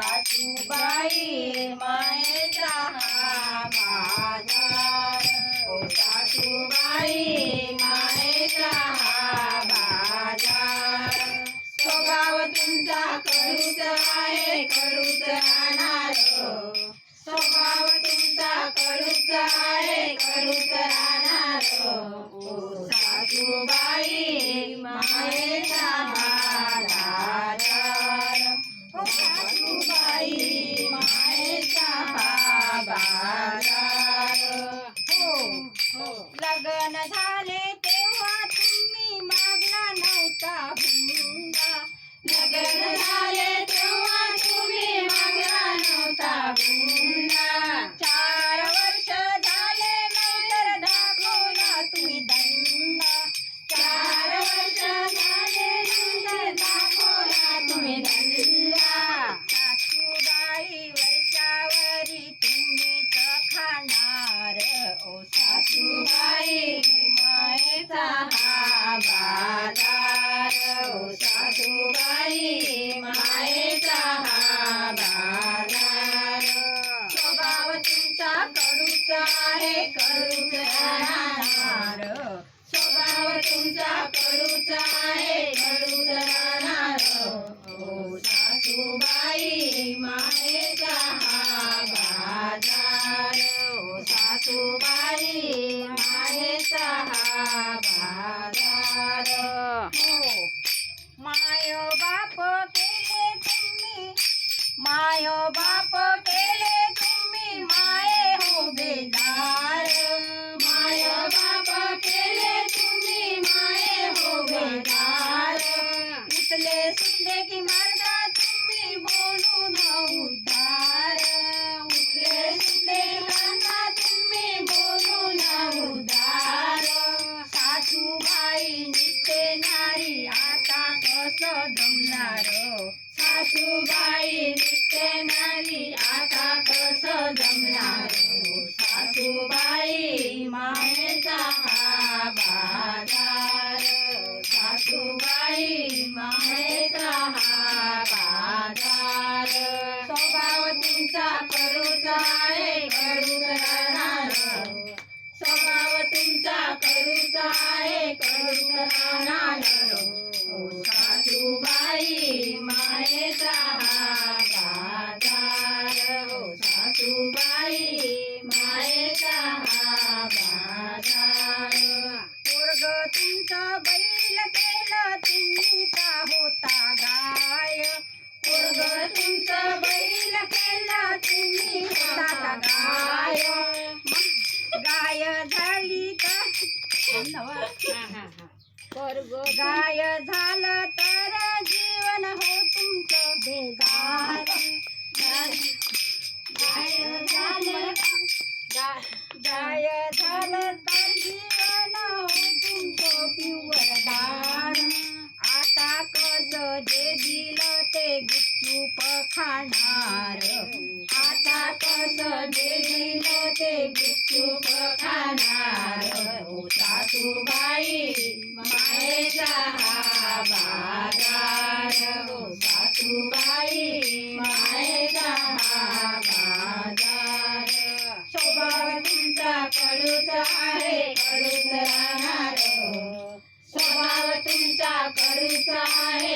सासूबाई मायेचा हा बाजार. ओ सासूबाई मायेचा हा बाजार. आहे कडूच राहणार. आहे कडूच राहणार. ओ मायेचा हा बाजार. स्वभाव तुमचा कडूचा आहे कडू માયો બાપ કે स्वर्ग गाय झालं तर जीवन हो तुमचं बेजार. गाय झालं तर जीवन हो तुमचं पिवळदार आता कस जे दिलं ते गुपचूप खाणार. आता कस जे दिलं ते गुपचूप खाणार. हो सासूबाई कडूचा आहे कडूच राहणार हो. स्वभाव तुमचा कडूचा आहे.